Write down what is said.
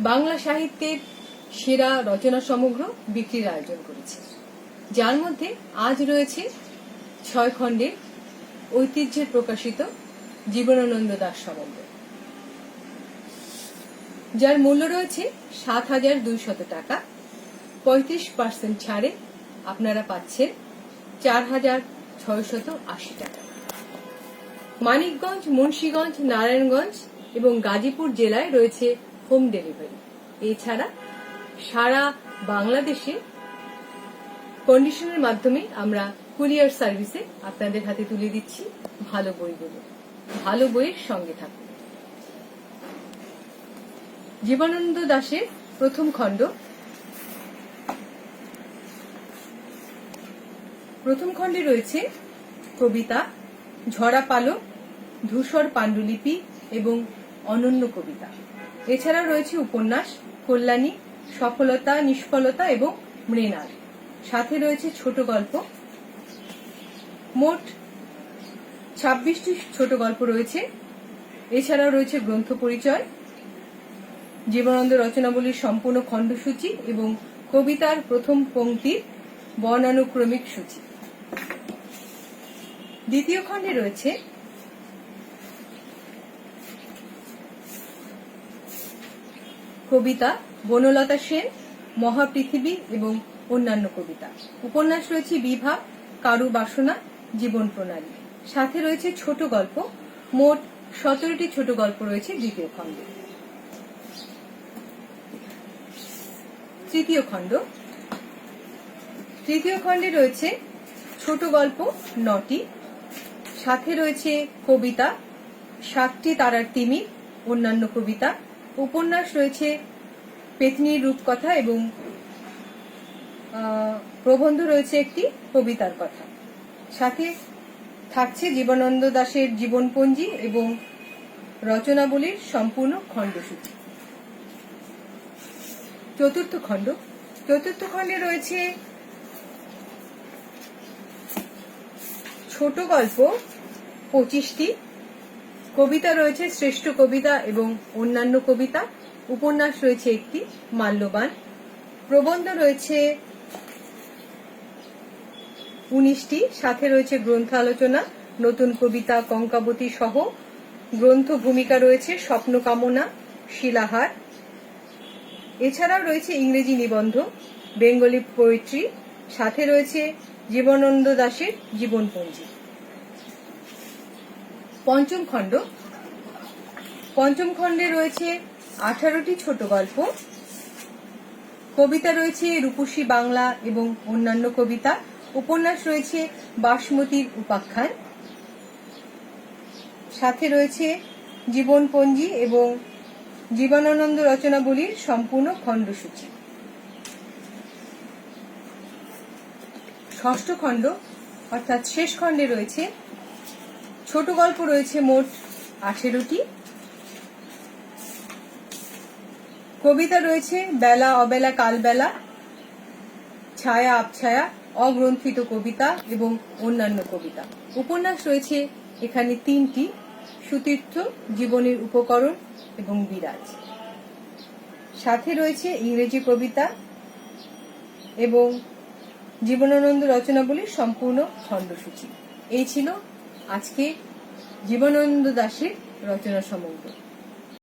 বাংলা সাহিত্যের সেরা রচনা সমগ্র বিক্রির আয়োজন করেছে। যার মধ্যে আজ রয়েছে ছয় খণ্ডের ঐতিহ্যের প্রকাশিত জীবনানন্দ দাস সমগ্র। যার মূল্য রয়েছে সাত হাজার দুইশত টাকা। পঁয়ত্রিশ পার্সেন্ট ছাড়ে আপনারা পাচ্ছেন চার হাজার ছয়শত আশি টাকা। মানিকগঞ্জ, মুন্সীগঞ্জ, নারায়ণগঞ্জ এবং গাজীপুর জেলায় রয়েছে হোম ডেলিভারি। এছাড়া সারা বাংলাদেশে কন্ডিশনের মাধ্যমে আমরা কুরিয়ার সার্ভিসে আপনাদের হাতে তুলে দিচ্ছি ভালো বইগুলো। ভালো বইয়ের সঙ্গে থাকুন। জীবনানন্দ দাশের প্রথম খণ্ড। প্রথম খণ্ডে রয়েছে কবিতা, ঝরা পালক, ধূসর পাণ্ডুলিপি এবং অনন্য কবিতা। এছাড়া রয়েছে উপন্যাস, কল্যাণী, সফলতা, নিষ্ফলতা এবং মৃণাল। সাথে রয়েছে ছোট গল্প। মোট ছাব্বিশটি ছোট গল্প রয়েছে। এছাড়াও রয়েছে গ্রন্থ পরিচয়, জীবনানন্দ রচনাবলীর সম্পূর্ণ খণ্ডসূচি এবং কবিতার প্রথম পংক্তির বর্ণানুক্রমিক সূচি। দ্বিতীয় খণ্ডে রয়েছে কবিতা, বনলতা সেন, মহাপৃথিবী এবং অন্যান্য কবিতা। উপন্যাস রয়েছে বিভাগ কারু বাসনা, জীবন প্রণালী। সাথে রয়েছে ছোট গল্প, মোট সতেরোটি ছোট গল্প রয়েছে দ্বিতীয় খণ্ডে। তৃতীয় খণ্ড। তৃতীয় খণ্ডে রয়েছে ছোট গল্প, নটি। সাথে রয়েছে কবিতা, সাতটি তারার তিমি, অন্যান্য কবিতা উপন্যাস রয়েছে পেতনির রূপকথা এবং প্রবন্ধ রয়েছে একটি কবিতার কথা। সাথে থাকছে জীবনানন্দ দাশের জীবনপঞ্জি এবং রচনাবলীর সম্পূর্ণ খণ্ডসূচি। চতুর্থ খণ্ড। চতুর্থ খণ্ডে রয়েছে ছোট গল্প পঁচিশটি কবিতা রয়েছে, শ্রেষ্ঠ কবিতা এবং অন্যান্য কবিতা। উপন্যাস রয়েছে একটি, মাল্যবান। প্রবন্ধ রয়েছে উনিশটি, সাথে রয়েছে গ্রন্থ আলোচনা নতুন কবিতা, কঙ্কাবতী সহ। গ্রন্থ ভূমিকা রয়েছে, স্বপ্ন কামনা, শিলাহার। এছাড়াও রয়েছে ইংরেজি নিবন্ধ, বেঙ্গলি পোয়েট্রি। সাথে রয়েছে জীবনানন্দ দাশের জীবনপঞ্জি। পঞ্চম খণ্ড। পঞ্চম খণ্ডে রয়েছে আঠারোটি ছোট গল্প। কবিতা রয়েছে রূপসী বাংলা এবং অন্যান্য কবিতা। উপন্যাস রয়েছে বাসমতির উপাখ্যান। সাথে রয়েছে জীবনপঞ্জি এবং জীবনানন্দ রচনাবলীর সম্পূর্ণ খণ্ডসূচি। ষষ্ঠ খণ্ড, অর্থাৎ শেষ খণ্ডে রয়েছে ছোট গল্প রয়েছে মোট আঠেরোটি। কবিতা রয়েছে বেলা, অবেলা, কালবেলা, ছায়া, আপছায়া, অগ্রন্থিত কবিতা এবং অন্যান্য কবিতা। উপন্যাস রয়েছে এখানে তিনটি, সুতীর্থ, জীবনের উপকরণ এবং বিরাজ। সাথে রয়েছে ইংরেজি কবিতা এবং জীবনানন্দ রচনাবলীর সম্পূর্ণ খণ্ডসূচি। এই ছিল আজকে জীবনানন্দ দাশের রচনা সমগ্র।